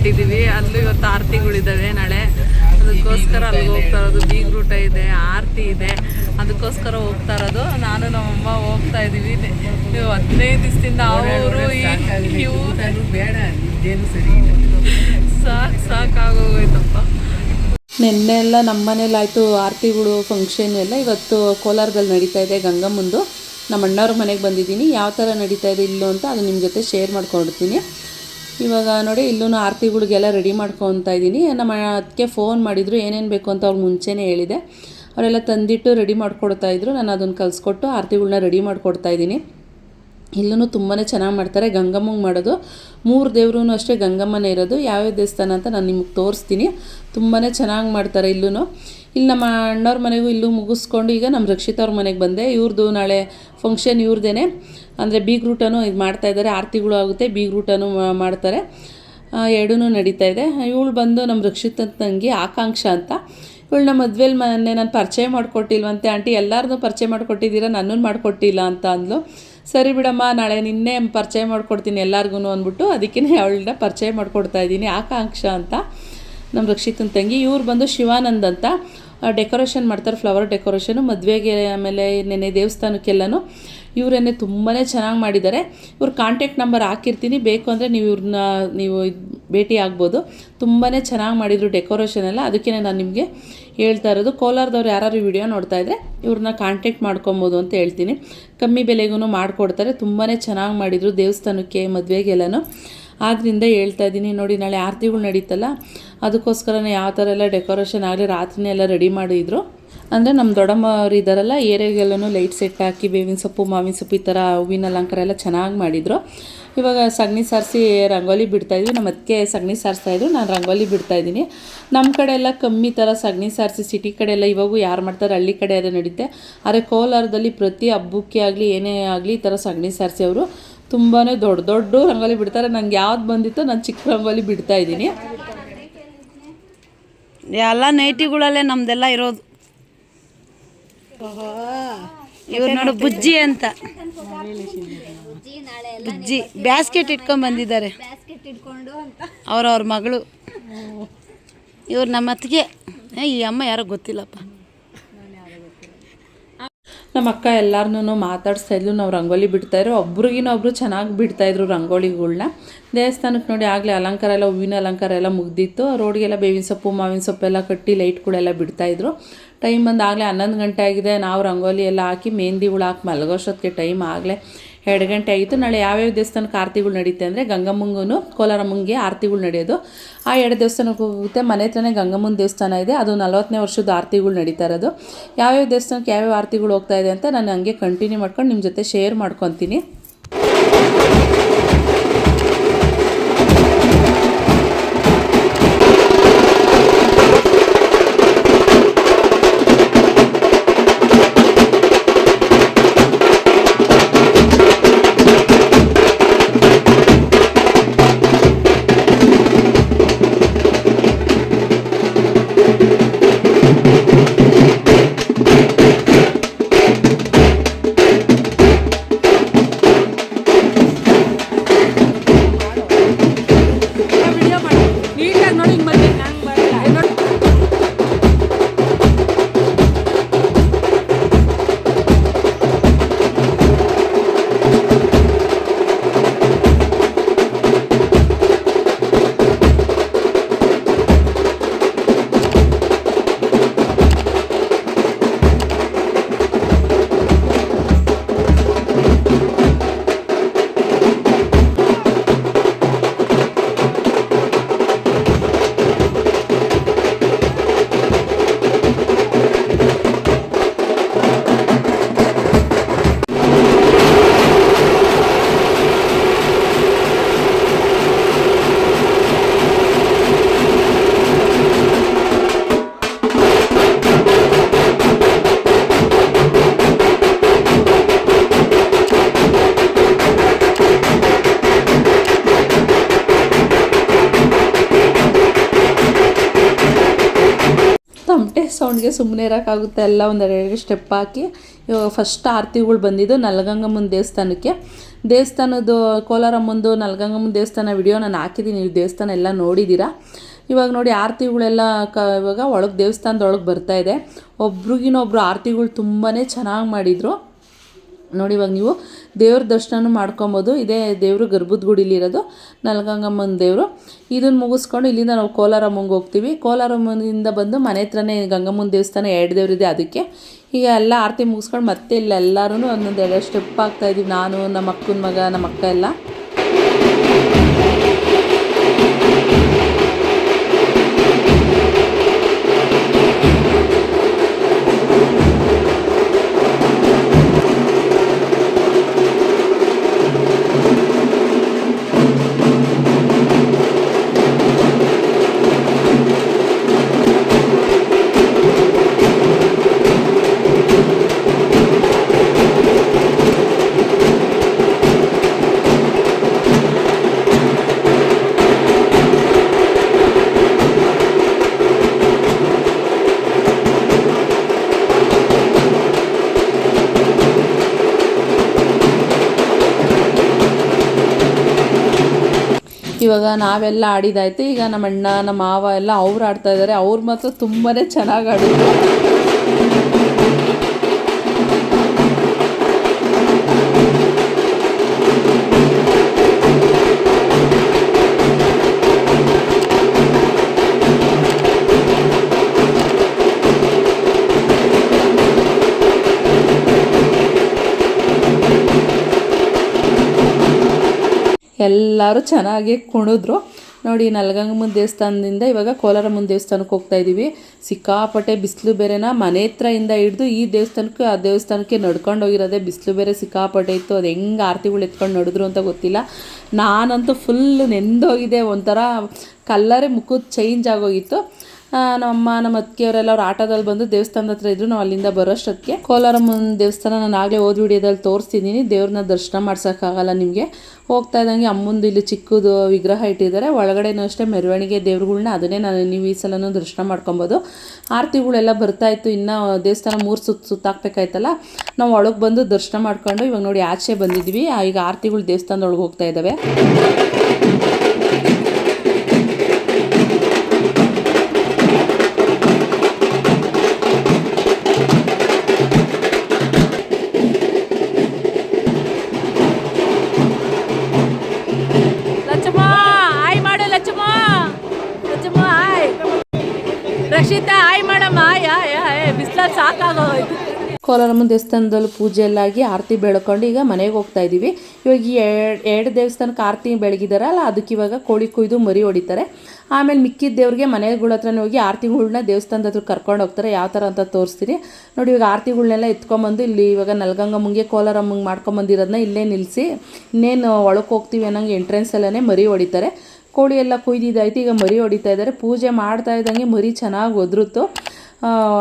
ಹೊರಟಿದ್ದೀವಿ ಅಲ್ಲೂ ಇವತ್ತು ಆರತಿಗಳಿದ್ದಾವೆ ನಾಳೆ. ಅದಕ್ಕೋಸ್ಕರ ಅಲ್ಲಿ ಹೋಗ್ತಾ ಇರೋದು ಬೀಗ್ ರೂಟ ಇದೆ, ಆರತಿ ಇದೆ. ಅದಕ್ಕೋಸ್ಕರ ಹೋಗ್ತಾ ಇರೋದು. ನಾನು ನಮ್ಮಮ್ಮ ಹೋಗ್ತಾ ಇದ್ದೀವಿ. ಹದಿನೈದು ದಿವಸದಿಂದ ಅವರು ಇವು ಬೇಡ ಸರಿ ಸಾಕು, ಸಾಕಾಗೋಗೋಯ್ತಪ್ಪ. ನಿನ್ನೆ ಎಲ್ಲ ನಮ್ಮ ಮನೇಲಿ ಆಯಿತು ಆರತಿಗಳು ಫಂಕ್ಷನ್ ಎಲ್ಲ. ಇವತ್ತು ಕೋಲಾರದಲ್ಲಿ ನಡೀತಾ ಇದೆ ಗಂಗಮ್ಮಂದು. ನಮ್ಮ ಅಣ್ಣವ್ರ ಮನೆಗೆ ಬಂದಿದ್ದೀನಿ. ಯಾವ ಥರ ನಡೀತಾ ಇದೆ, ಇಲ್ಲೋ ಅಂತ ಅದು ನಿಮ್ಮ ಜೊತೆ ಶೇರ್ ಮಾಡ್ಕೊಂಡಿರ್ತೀನಿ. ಇವಾಗ ನೋಡಿ ಇಲ್ಲೂ ಆರತಿಗಳಿಗೆಲ್ಲ ರೆಡಿ ಮಾಡ್ಕೊತಾ ಇದ್ದೀನಿ. ನಮ್ಮ ಅದಕ್ಕೆ ಫೋನ್ ಮಾಡಿದರು, ಏನೇನು ಬೇಕು ಅಂತ ಅವ್ರು ಮುಂಚೆನೇ ಹೇಳಿದೆ. ಅವರೆಲ್ಲ ತಂದಿಟ್ಟು ರೆಡಿ ಇದ್ರು. ನಾನು ಅದನ್ನು ಕಲಿಸ್ಕೊಟ್ಟು ಆರತಿಗಳನ್ನ ರೆಡಿ ಮಾಡ್ಕೊಡ್ತಾ ಇದ್ದೀನಿ. ಇಲ್ಲೂ ತುಂಬಾ ಚೆನ್ನಾಗಿ ಮಾಡ್ತಾರೆ. ಗಂಗಮ್ಮಂಗೆ ಮಾಡೋದು, ಮೂರು ದೇವ್ರೂ ಅಷ್ಟೇ ಗಂಗಮ್ಮನೇ ಇರೋದು. ಯಾವ್ಯಾವ ದೇವಸ್ಥಾನ ಅಂತ ನಾನು ನಿಮಗೆ ತೋರಿಸ್ತೀನಿ. ತುಂಬಾ ಚೆನ್ನಾಗಿ ಮಾಡ್ತಾರೆ ಇಲ್ಲೂ ಇಲ್ಲಿ ನಮ್ಮ ಅಣ್ಣವ್ರ ಮನೆಗೂ ಇಲ್ಲೂ ಮುಗಿಸ್ಕೊಂಡು ಈಗ ನಮ್ಮ ರಕ್ಷಿತವ್ರ ಮನೆಗೆ ಬಂದೆ. ಇವ್ರದ್ದು ನಾಳೆ ಫಂಕ್ಷನ್ ಇವ್ರದ್ದೇನೆ ಅಂದರೆ ಬೀಗ್ ರೂಟನು ಇದು ಮಾಡ್ತಾಯಿದ್ದಾರೆ ಆರತಿಗಳು ಆಗುತ್ತೆ, ಬೀಗ್ ರೂಟನು ಮಾಡ್ತಾರೆ. ಎರಡೂ ನಡೀತಾ ಇದೆ. ಇವಳು ಬಂದು ನಮ್ಮ ರಕ್ಷಿತ ತಂಗಿ ಆಕಾಂಕ್ಷ ಅಂತ. ಇವಳು ನಮ್ಮ ಮದುವೆಲಿ ಮೊನ್ನೆ ನಾನು ಪರಿಚಯ ಮಾಡಿಕೊಟ್ಟಿಲ್ವಂತೆ. ಆಂಟಿ ಎಲ್ಲರನ್ನೂ ಪರಿಚಯ ಮಾಡಿಕೊಟ್ಟಿದ್ದೀರಾ? ನನ್ನನ್ನು ಮಾಡಿಕೊಟ್ಟಿಲ್ಲ ಅಂತ ಅಂದ್ಲು. ಸರಿ ಬಿಡಮ್ಮ, ನಾಳೆ ನಿನ್ನೆ ಪರಿಚಯ ಮಾಡಿಕೊಡ್ತೀನಿ ಎಲ್ಲರಿಗೂ ಅಂದ್ಬಿಟ್ಟು ಅದಕ್ಕೆ ಅವಳನ್ನ ಪರಿಚಯ ಮಾಡಿಕೊಡ್ತಾ ಇದ್ದೀನಿ. ಆಕಾಂಕ್ಷ ಅಂತ ನಮ್ಮ ರಕ್ಷಿತನ ತಂಗಿ ಇವ್ರು ಬಂದು ಶಿವಾನಂದ್ ಅಂತ. ಡೆಕೋರೇಷನ್ ಮಾಡ್ತಾರೆ ಫ್ಲವರ್ ಡೆಕೋರೇಷನು ಮದುವೆಗೆ ಆಮೇಲೆ ನೆನೆ ದೇವಸ್ಥಾನಕ್ಕೆಲ್ಲನೂ ಇವರೇನೆ ತುಂಬಾ ಚೆನ್ನಾಗಿ ಮಾಡಿದ್ದಾರೆ. ಇವ್ರ ಕಾಂಟ್ಯಾಕ್ಟ್ ನಂಬರ್ ಹಾಕಿರ್ತೀನಿ. ಬೇಕು ಅಂದರೆ ನೀವು ಇವ್ರನ್ನ ನೀವು ಭೇಟಿ ಆಗ್ಬೋದು. ತುಂಬಾ ಚೆನ್ನಾಗಿ ಮಾಡಿದರು ಡೆಕೋರೇಷನ್ ಎಲ್ಲ. ಅದಕ್ಕೆ ನಾನು ನಿಮಗೆ ಹೇಳ್ತಾ ಇರೋದು. ಕೋಲಾರದವ್ರು ಯಾರು ವಿಡಿಯೋ ನೋಡ್ತಾ ಇದ್ದರೆ ಇವ್ರನ್ನ ಕಾಂಟ್ಯಾಕ್ಟ್ ಮಾಡ್ಕೊಬೋದು ಅಂತ ಹೇಳ್ತೀನಿ. ಕಮ್ಮಿ ಬೆಲೆಗೂ ಮಾಡಿಕೊಡ್ತಾರೆ. ತುಂಬಾ ಚೆನ್ನಾಗಿ ಮಾಡಿದರು ದೇವಸ್ಥಾನಕ್ಕೆ, ಮದುವೆಗೆಲ್ಲನೂ. ಆದ್ದರಿಂದ ಹೇಳ್ತಾ ಇದ್ದೀನಿ, ನೋಡಿ ನಾಳೆ ಆರತಿಗಳು ನಡೀತಲ್ಲ, ಅದಕ್ಕೋಸ್ಕರನೇ ಯಾವ ಥರ ಎಲ್ಲ ಡೆಕೋರೇಷನ್ ಆಗಲಿ, ರಾತ್ರಿನೇ ಎಲ್ಲ ರೆಡಿ ಮಾಡಿದ್ರು. ಅಂದರೆ ನಮ್ಮ ದೊಡ್ಡಮ್ಮವ್ರು ಇದ್ದಾರಲ್ಲ ಏರಿಯಾಗೆಲ್ಲೂ ಲೈಟ್ ಸೆಟ್ ಹಾಕಿ ಬೇವಿನ ಸೊಪ್ಪು, ಮಾವಿನ ಸೊಪ್ಪು ಈ ಥರ ಹೂವಿನ ಅಲಂಕಾರ ಎಲ್ಲ ಚೆನ್ನಾಗಿ ಮಾಡಿದರು. ಇವಾಗ ಸಗಣಿ ಸಾರಿಸಿ ರಂಗೋಲಿ ಬಿಡ್ತಾಯಿದ್ವಿ ನಮ್ಮ ಅದಕ್ಕೆ ಸಗಣಿ ಸಾರಿಸ್ತಾಯಿದ್ರು ನಾನು ರಂಗೋಲಿ ಬಿಡ್ತಾಯಿದ್ದೀನಿ ನಮ್ಮ ಕಡೆ ಎಲ್ಲ ಕಮ್ಮಿ ಥರ ಸಗಣಿ ಸಾರಿಸಿ, ಸಿಟಿ ಕಡೆ ಎಲ್ಲ ಇವಾಗೂ ಯಾರು ಮಾಡ್ತಾರೆ, ಹಳ್ಳಿ ಕಡೆ ಅದು ನಡೀತೆ. ಆದರೆ ಕೋಲಾರದಲ್ಲಿ ಪ್ರತಿ ಹಬ್ಬಕ್ಕೆ ಆಗಲಿ, ಏನೇ ಆಗಲಿ ಈ ಥರ ಸಗಣಿ ಸಾರಿಸಿ ಅವರು. ತುಂಬಾ ದೊಡ್ಡ ದೊಡ್ಡ ರಂಗೋಲಿ ಬಿಡ್ತಾರೆ. ನಂಗೆ ಯಾವ್ದು ಬಂದಿತ್ತೋ ನಾನು ಚಿಕ್ಕ ರಂಗೋಲಿ ಬಿಡ್ತಾ ಇದ್ದೀನಿ. ಎಲ್ಲ ನೈಟಿಗಳಲ್ಲೇ ನಮ್ದೆಲ್ಲ ಇರೋದು. ಇವ್ರು ನೋಡು ಬುಜ್ಜಿ ಅಂತ. ಬುಜ್ಜಿ ಬ್ಯಾಸ್ಕೆಟ್ ಇಟ್ಕೊಂಡ್ ಬಂದಿದ್ದಾರೆ. ಅವ್ರವ್ರ ಮಗಳು. ಇವ್ರು ನಮ್ಮ ಅತ್ತಿಗೆ ಏ, ಈ ಅಮ್ಮ ಯಾರೋ ಗೊತ್ತಿಲ್ಲಪ್ಪ. ನಮ್ಮ ಅಕ್ಕ ಎಲ್ಲರನ್ನೂ ಮಾತಾಡಿಸ್ತಾ ಇದ್ಲು, ನಾವು ರಂಗೋಲಿ ಬಿಡ್ತಾಯಿದ್ರು ಒಬ್ರಿಗಿನೊಬ್ರು ಚೆನ್ನಾಗಿ ಬಿಡ್ತಾಯಿದ್ರು ರಂಗೋಲಿಗಳನ್ನ ದೇವಸ್ಥಾನಕ್ಕೆ ನೋಡಿ ಆಗಲೇ ಅಲಂಕಾರ ಎಲ್ಲ, ಹೂವಿನ ಅಲಂಕಾರ ಎಲ್ಲ ಮುಗ್ದಿತ್ತು. ರೋಡ್ಗೆಲ್ಲ ಬೇವಿನ ಸೊಪ್ಪು, ಮಾವಿನ ಸೊಪ್ಪೆಲ್ಲ ಕಟ್ಟಿ ಲೈಟ್ಗಳೆಲ್ಲ ಬಿಡ್ತಾಯಿದ್ರು ಟೈಮ್ ಬಂದಾಗಲೇ ಹನ್ನೊಂದು ಗಂಟೆ ಆಗಿದೆ. ನಾವು ರಂಗೋಲಿ ಎಲ್ಲ ಹಾಕಿ ಮೆಹಂದಿಗಳು ಹಾಕಿ ಮಲಗೋಷ್ಟೊತ್ತಿಗೆ ಟೈಮ್ ಆಗಲೇ ಎರಡು ಗಂಟೆ ಆಯಿತು ನಾಳೆ ಯಾವ್ಯಾವ ದೇವಸ್ಥಾನಕ್ಕೆ ಆರತಿಗಳು ನಡೀತೆ ಅಂದರೆ ಗಂಗಮ್ಮಂಗೂ ಕೋಲಾರಮ್ಮಂಗೆ ಆರತಿಗಳು ನಡೆಯೋದು. ಆ ಎರಡು ದೇವಸ್ಥಾನಕ್ಕೆ ಹೋಗುತ್ತೆ. ಮನೆ ಹತ್ರನೇ ಗಂಗಮ್ಮನ ದೇವಸ್ಥಾನ ಇದೆ. ಅದು ನಲವತ್ತನೇ ವರ್ಷದ ಆರತಿಗಳು ನಡೀತಾ ಇರೋದು. ಯಾವ್ಯಾವ ದೇವಸ್ಥಾನಕ್ಕೆ ಯಾವ್ಯಾವ ಆರತಿಗಳು ಹೋಗ್ತಾ ಇದೆ ಅಂತ ನಾನು ಹಂಗೆ ಕಂಟಿನ್ಯೂ ಮಾಡ್ಕೊಂಡು ನಿಮ್ಮ ಜೊತೆ ಶೇರ್ ಮಾಡ್ಕೊತೀನಿ. ಸೌಂಡ್ಗೆ ಸುಮ್ಮನೆ ಇರೋಕ್ಕಾಗುತ್ತೆ. ಎಲ್ಲ ಒಂದು ಎರಡೆರಡು ಸ್ಟೆಪ್ ಹಾಕಿ ಇವಾಗ ಫಸ್ಟ್ ಆರತಿಗಳು ಬಂದಿದ್ದು ನಲಗಂಗಮ್ಮನ ದೇವಸ್ಥಾನಕ್ಕೆ. ದೇವಸ್ಥಾನದ್ದು, ಕೋಲಾರಮ್ಮಂದು ನಲಗಂಗಮ್ಮನ ದೇವಸ್ಥಾನ ವಿಡಿಯೋ ನಾನು ಹಾಕಿದ್ದೀನಿ ನೀವು ದೇವಸ್ಥಾನ ಎಲ್ಲ ನೋಡಿದ್ದೀರಾ ಇವಾಗ ನೋಡಿ ಆರತಿಗಳೆಲ್ಲ ಕ, ಇವಾಗ ಒಳಗೆ ದೇವಸ್ಥಾನದೊಳಗೆ ಬರ್ತಾ ಇದೆ. ಒಬ್ರಿಗಿನೊಬ್ರು ಆರತಿಗಳು ತುಂಬಾ ಚೆನ್ನಾಗಿ ಮಾಡಿದರು. ನೋಡಿ, ಇವಾಗ ನೀವು ದೇವ್ರ ದರ್ಶನನೂ ಮಾಡ್ಕೊಬೋದು. ಇದೇ ದೇವರು ಗರ್ಭದ ಗುಡಿಲಿರೋದು ನಲಗಂಗಮ್ಮನ ದೇವರು. ಇದನ್ನು ಮುಗಿಸ್ಕೊಂಡು ಇಲ್ಲಿಂದ ನಾವು ಕೋಲಾರಮ್ಮಂಗೆ ಹೋಗ್ತೀವಿ. ಕೋಲಾರಮ್ಮನಿಂದ ಬಂದು ಮನೆ ಹತ್ರನೇ ಗಂಗಮ್ಮನ ದೇವಸ್ಥಾನ ಎರಡು ದೇವರಿದೆ ಅದಕ್ಕೆ. ಈಗ ಎಲ್ಲ ಆರತಿ ಮುಗಿಸ್ಕೊಂಡು ಮತ್ತೆ ಇಲ್ಲೆಲ್ಲರೂ ಒಂದೊಂದು ಎರಡು ಸ್ಟೆಪ್ ಹಾಕ್ತಾಯಿದ್ದೀವಿ ನಾನು, ನಮ್ಮ ಅಕ್ಕನ ಮಗ, ನಮ್ಮ ಅಕ್ಕ ಎಲ್ಲ. ಇವಾಗ ನಾವೆಲ್ಲ ಆಡಿದಾಯ್ತು. ಈಗ ನಮ್ಮ ಅಣ್ಣ ನಮ್ಮ ಮಾವ ಎಲ್ಲ ಅವ್ರು ಆಡ್ತಾ ಇದ್ದಾರೆ ಅವ್ರು ಮಾತ್ರ ತುಂಬಾ ಚೆನ್ನಾಗಿ ಆಡಿದ್ರು. ಎಲ್ಲರೂ ಚೆನ್ನಾಗಿ ಕುಣಿದ್ರು. ನೋಡಿ, ನಲ್ಗಂಗಮ್ಮನ ದೇವಸ್ಥಾನದಿಂದ ಇವಾಗ ಕೋಲಾರಮ್ಮನ ದೇವಸ್ಥಾನಕ್ಕೆ ಹೋಗ್ತಾ ಇದ್ದೀವಿ ಸಿಕ್ಕಾಪಟ್ಟೆ ಬಿಸಿಲು ಬೇರೆನ ಮನೆ ಹತ್ರದಿಂದ ಹಿಡಿದು ಈ ದೇವಸ್ಥಾನಕ್ಕೆ, ಆ ದೇವಸ್ಥಾನಕ್ಕೆ ನಡ್ಕೊಂಡು ಹೋಗಿರೋದೆ ಬಿಸಿಲು ಬೇರೆ, ಸಿಕ್ಕಾಪಟ್ಟೆ ಇತ್ತು. ಅದು ಹೆಂಗೆ ಆರತಿಗಳು ಎತ್ಕೊಂಡು ನಡೆದ್ರು ಅಂತ ಗೊತ್ತಿಲ್ಲ. ನಾನಂತೂ ಫುಲ್ ನೆಂದೋಗಿದೆ. ಒಂಥರ ಕಲ್ಲರೇ ಮುಖದ ಚೇಂಜ್ ಆಗೋಗಿತ್ತು. ನಮ್ಮಮ್ಮ ನಮ್ಮ ಅತ್ತಿಗೆಯವರೆಲ್ಲ ಅವ್ರು ಆಟೋದಲ್ಲಿ ಬಂದು ದೇವಸ್ಥಾನದ ಹತ್ರ ಇದ್ರು. ನಾವು ಅಲ್ಲಿಂದ ಬರೋಷ್ಟೊತ್ತಿಗೆ ಕೋಲಾರಮ್ಮನ ದೇವಸ್ಥಾನ ನಾನು ಆಗಲೇ ಓದ್ ವಿಡಿಯೋದಲ್ಲಿ ತೋರಿಸ್ತಿದ್ದೀನಿ ದೇವ್ರನ್ನ ದರ್ಶನ ಮಾಡ್ಸೋಕ್ಕಾಗಲ್ಲ ನಿಮಗೆ. ಹೋಗ್ತಾ ಇದ್ದಂಗೆ ಅಮ್ಮಂದು ಇಲ್ಲಿ ಚಿಕ್ಕದು ವಿಗ್ರಹ ಇಟ್ಟಿದ್ದಾರೆ. ಒಳಗಡೆನೂ ಅಷ್ಟೇ ಮೆರವಣಿಗೆ ದೇವ್ರುಗಳ್ನ ಅದನ್ನೇ ನಾನು ನೀವು ಈ ಸಲನು ದರ್ಶನ ಮಾಡ್ಕೊಬೋದು. ಆರತಿಗಳೆಲ್ಲ ಬರ್ತಾ ಇತ್ತು. ಇನ್ನು ದೇವಸ್ಥಾನ ಮೂರು ಸುತ್ತ ಸುತ್ತಾಕ್ಬೇಕಾಯ್ತಲ್ಲ. ನಾವು ಒಳಗೆ ಬಂದು ದರ್ಶನ ಮಾಡ್ಕೊಂಡು ಇವಾಗ ನೋಡಿ ಆಚೆ ಬಂದಿದ್ವಿ. ಈಗ ಆರತಿಗಳು ದೇವಸ್ಥಾನದೊಳಗೆ ಹೋಗ್ತಾ ಇದ್ದಾವೆ ಬಿಸ್ಲಲ್ಲಿ ಸಾಕಾಗೋಯ್ತು ಕೋಲಾರಮ್ಮನ ದೇವಸ್ಥಾನದಲ್ಲಿ ಪೂಜೆ ಎಲ್ಲ ಆಗಿ ಆರತಿ ಬೆಳ್ಕೊಂಡು ಈಗ ಮನೆಗೆ ಹೋಗ್ತಾ ಇದ್ದೀವಿ. ಇವಾಗ ಈ ಎರಡು ದೇವಸ್ಥಾನಕ್ಕೆ ಆರತಿ ಬೆಳಗಿದಾರಲ್ಲ, ಅದಕ್ಕೆ ಇವಾಗ ಕೋಳಿ ಕುಯ್ದು ಮರಿ ಹೊಡಿತಾರೆ. ಆಮೇಲೆ ಮಿಕ್ಕಿದ ದೇವ್ರಿಗೆ ಮನೆಗಳ ಹತ್ರನೇ ಹೋಗಿ ಆರತಿಗಳ್ನ ದೇವಸ್ಥಾನದ ಹತ್ರ ಕರ್ಕೊಂಡು ಹೋಗ್ತಾರೆ. ಯಾವ ಥರ ಅಂತ ತೋರಿಸ್ತೀನಿ ನೋಡಿ, ಇವಾಗ ಆರತಿಗಳ್ನೆಲ್ಲ ಎತ್ಕೊಂಬಂದು ಇಲ್ಲಿ ಇವಾಗ ನಲ್ಗಂಗಮ್ಮಂಗೆ ಕೋಲಾರಮ್ಮಂಗೆ ಮಾಡ್ಕೊಂಬಂದಿರೋದನ್ನ ಇಲ್ಲೇ ನಿಲ್ಲಿಸಿ ಇನ್ನೇನು ಒಳಕ್ಕೆ ಹೋಗ್ತೀವಿ ಅನ್ನೋಂಗೆ ಎಂಟ್ರೆನ್ಸಲ್ಲೇ ಮರಿ ಹೊಡಿತಾರೆ. ಕೋಳಿ ಎಲ್ಲ ಕುಯ್ದಿದ್ದಾಯ್ತು ಈಗ ಮರಿ ಹೊಡಿತಾ ಇದ್ದಾರೆ. ಪೂಜೆ ಮಾಡ್ತಾ ಇದ್ದಂಗೆ ಮರಿ ಚೆನ್ನಾಗಿ ಒದ್ರುತ್ತು.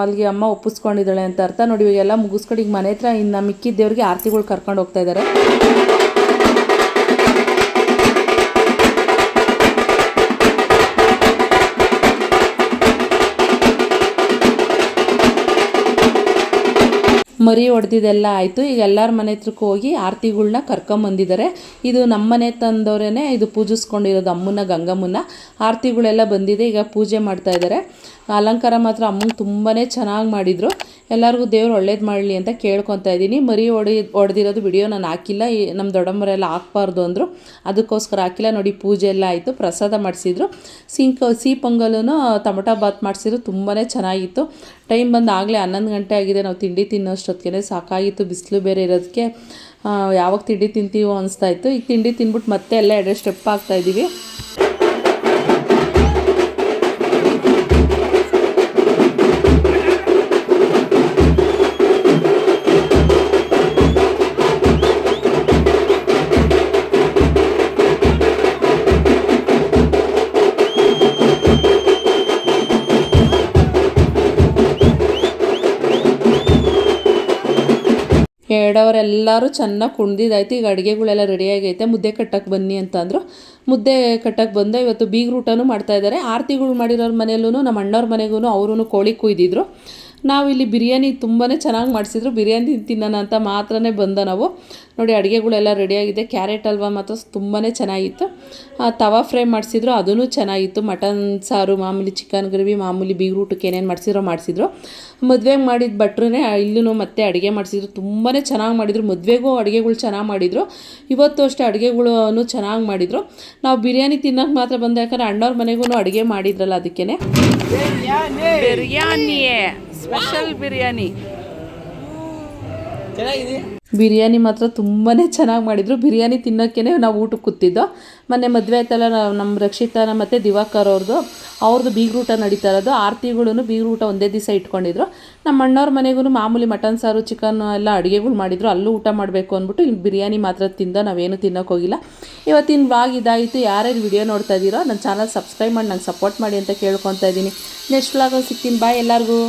ಅಲ್ಲಿಗೆ ಅಮ್ಮ ಒಪ್ಪಿಸ್ಕೊಂಡಿದ್ದಾಳೆ ಅಂತ ಅರ್ಥ. ನೋಡಿ, ಇವಾಗೆಲ್ಲ ಮುಗಿಸ್ಕೊಂಡು ಈಗ ಮನೆ ಹತ್ರ ಇನ್ನು ಮಿಕ್ಕಿದ ಆರತಿಗಳು ಕರ್ಕೊಂಡು ಹೋಗ್ತಾ ಇದ್ದಾರೆ ಮರಿ ಹೊಡೆದಿದ್ದೆಲ್ಲ ಆಯಿತು. ಈಗ ಎಲ್ಲರ ಮನೆ ಹತ್ರಕ್ಕೆ ಹೋಗಿ ಆರತಿಗಳ್ನ ಕರ್ಕೊಂಬಂದಿದ್ದಾರೆ ಇದು ನಮ್ಮ ಮನೆ ತಂದವರೇ ಇದು ಪೂಜಿಸ್ಕೊಂಡಿರೋದು ಅಮ್ಮನ ಗಂಗಮ್ಮನ ಆರತಿಗಳೆಲ್ಲ ಬಂದಿದೆ, ಈಗ ಪೂಜೆ ಮಾಡ್ತಾ ಇದ್ದಾರೆ ಅಲಂಕಾರ ಮಾತ್ರ ಅಮ್ಮಂಗೆ ತುಂಬಾ ಚೆನ್ನಾಗಿ ಮಾಡಿದರು. ಎಲ್ಲರಿಗೂ ದೇವ್ರು ಒಳ್ಳೇದು ಮಾಡಲಿ ಅಂತ ಕೇಳ್ಕೊತಾ ಇದ್ದೀನಿ. ಮರಿ ಹೊಡಿ ಹೊಡೆದಿರೋದು ವಿಡಿಯೋ ನಾನು ಹಾಕಿಲ್ಲ. ನಮ್ಮ ದೊಡ್ಡಮ್ಮರೆಲ್ಲ ಹಾಕ್ಬಾರ್ದು ಅಂದರು. ಅದಕ್ಕೋಸ್ಕರ ಹಾಕಿಲ್ಲ. ನೋಡಿ ಪೂಜೆ ಎಲ್ಲ ಆಯಿತು. ಪ್ರಸಾದ ಮಾಡಿಸಿದ್ರು. ಸಿಂಕ್, ಸಿಹಿ ಪೊಂಗಲೂ ಟೊಮೊಟೊ ಬಾತ್ ಮಾಡಿಸಿದ್ರು. ತುಂಬಾ ಚೆನ್ನಾಗಿತ್ತು. ಟೈಮ್ ಬಂದು ಆಗಲೇ ಹನ್ನೊಂದು ಗಂಟೆ ಆಗಿದೆ, ನಾವು ತಿಂಡಿ ತಿನ್ನೋಷ್ಟೊತ್ತಿಗೆ ಸಾಕಾಗಿತ್ತು, ಬಿಸಿಲು ಬೇರೆ ಇರೋದಕ್ಕೆ ಯಾವಾಗ ತಿಂಡಿ ತಿಂತೀವೋ ಅನಿಸ್ತಾ ಇತ್ತು. ಈಗ ತಿಂಡಿ ತಿಂದ್ಬಿಟ್ಟು ಮತ್ತೆ ಎಲ್ಲ ಎರಡು ಸ್ಟೆಪ್ ಆಗ್ತಾ ಎರಡವರೆಲ್ಲರೂ ಚೆನ್ನಾಗಿ ಕುಣ್ದಿದ್ದಾಯ್ತು ಈಗ ಅಡುಗೆಗಳೆಲ್ಲ ರೆಡಿಯಾಗೈತೆ. ಮುದ್ದೆ ಕಟ್ಟಕ್ಕೆ ಬನ್ನಿ ಅಂತಂದರು ಮುದ್ದೆ ಕಟ್ಟಕ್ಕೆ ಬಂದೆ ಇವತ್ತು ಬೀಗ್ರೂಟನೂ ಮಾಡ್ತಾಯಿದ್ದಾರೆ ಆರತಿಗಳು ಮಾಡಿರೋರ ಮನೆಯಲ್ಲೂ ನಮ್ಮ ಅಣ್ಣವ್ರ ಮನೆಗೂ ಅವರೂ ಕೋಳಿ ಕುಯ್ದಿದ್ರು. ನಾವು ಇಲ್ಲಿ ಬಿರಿಯಾನಿ ತುಂಬಾ ಚೆನ್ನಾಗಿ ಮಾಡಿಸಿದ್ರು. ಬಿರಿಯಾನಿ ತಿನ್ನೋಣ ಅಂತ ಮಾತ್ರನೇ ಬಂದ ನಾವು. ನೋಡಿ, ಅಡುಗೆಗಳೆಲ್ಲ ರೆಡಿಯಾಗಿದೆ. ಕ್ಯಾರೆಟ್ ಹಲ್ವಾ ಮಾತ್ರ ತುಂಬಾ ಚೆನ್ನಾಗಿತ್ತು. ತವಾ ಫ್ರೈ ಮಾಡಿಸಿದ್ರು. ಅದೂ ಚೆನ್ನಾಗಿತ್ತು. ಮಟನ್ ಸಾರು, ಮಾಮೂಲಿ ಚಿಕನ್ ಗ್ರೇವಿ, ಮಾಮೂಲಿ ಬೀಗ್ರೂಟಕ್ಕೆ ಏನೇನು ಮಾಡಿಸಿರೋ ಮಾಡಿಸಿದ್ರು. ಮದುವೆಗೆ ಮಾಡಿದ ಭಟ್ರೇ ಇಲ್ಲೂ ಮತ್ತೆ ಅಡುಗೆ ಮಾಡಿಸಿದ್ರು. ತುಂಬಾ ಚೆನ್ನಾಗಿ ಮಾಡಿದರು. ಮದುವೆಗೂ ಅಡುಗೆಗಳು ಚೆನ್ನಾಗಿ ಮಾಡಿದರು. ಇವತ್ತು ಅಷ್ಟೇ ಅಡುಗೆಗಳು ಚೆನ್ನಾಗಿ ಮಾಡಿದರು. ನಾವು ಬಿರಿಯಾನಿ ತಿನ್ನೋಕೆ ಮಾತ್ರ ಬಂದ. ಯಾಕಂದರೆ ಅಣ್ಣವ್ರ ಮನೆಗೂ ಅಡುಗೆ ಮಾಡಿದ್ರಲ್ಲ ಅದಕ್ಕೇ ಬಿರಿಯಾನಿಯೇ ಸ್ಪೆಷಲ್ ಬಿರಿಯಾನಿ. ಬಿರಿಯಾನಿ ಮಾತ್ರ ತುಂಬಾ ಚೆನ್ನಾಗಿ ಮಾಡಿದರು. ಬಿರಿಯಾನಿ ತಿನ್ನೋಕ್ಕೇ ನಾವು ಊಟಕ್ಕೆ ಕೂತಿದ್ದೋ. ಮೊನ್ನೆ ಮದುವೆ ಆಯ್ತಲ್ಲ ನಾವು ನಮ್ಮ ರಕ್ಷಿತಾನ ಮತ್ತು ದಿವಾಕರ್ ಅವ್ರದ್ದು ಅವ್ರದ್ದು ಬೀಗ್ರೂಟ ನಡೀತಾ ಇರೋದು. ಆರತಿಗಳೂ ಬೀಗ್ರೂಟ ಒಂದೇ ದಿವಸ ಇಟ್ಕೊಂಡಿದ್ರು. ನಮ್ಮ ಅಣ್ಣವ್ರ ಮನೆಗೂ ಮಾಮೂಲಿ ಮಟನ್ ಸಾರು ಚಿಕನ್ ಎಲ್ಲ ಅಡುಗೆಗಳು ಮಾಡಿದ್ರು. ಅಲ್ಲೂ ಊಟ ಮಾಡಬೇಕು ಅಂದ್ಬಿಟ್ಟು ಇಲ್ಲಿ ಬಿರಿಯಾನಿ ಮಾತ್ರ ತಿಂದ ನಾವೇನು ತಿನ್ನೋಕೆ ಹೋಗಿಲ್ಲ. ಇವತ್ತಿನ ಭಾಗ ಇದಾಯಿತು. ಯಾರ್ಯಾರು ವಿಡಿಯೋ ನೋಡ್ತಾ ಇದ್ದೀರೋ ನನ್ನ ಚಾನಲ್ ಸಬ್ಸ್ಕ್ರೈಬ್ ಮಾಡಿ ನಂಗೆ ಸಪೋರ್ಟ್ ಮಾಡಿ ಅಂತ ಕೇಳ್ಕೊತಾ ಇದ್ದೀನಿ ನೆಕ್ಸ್ಟ್ ವ್ಲಾಗಲ್ಲಿ ಸಿಗ್ತೀನಿ. ಬಾಯ್ ಎಲ್ಲರಿಗೂ.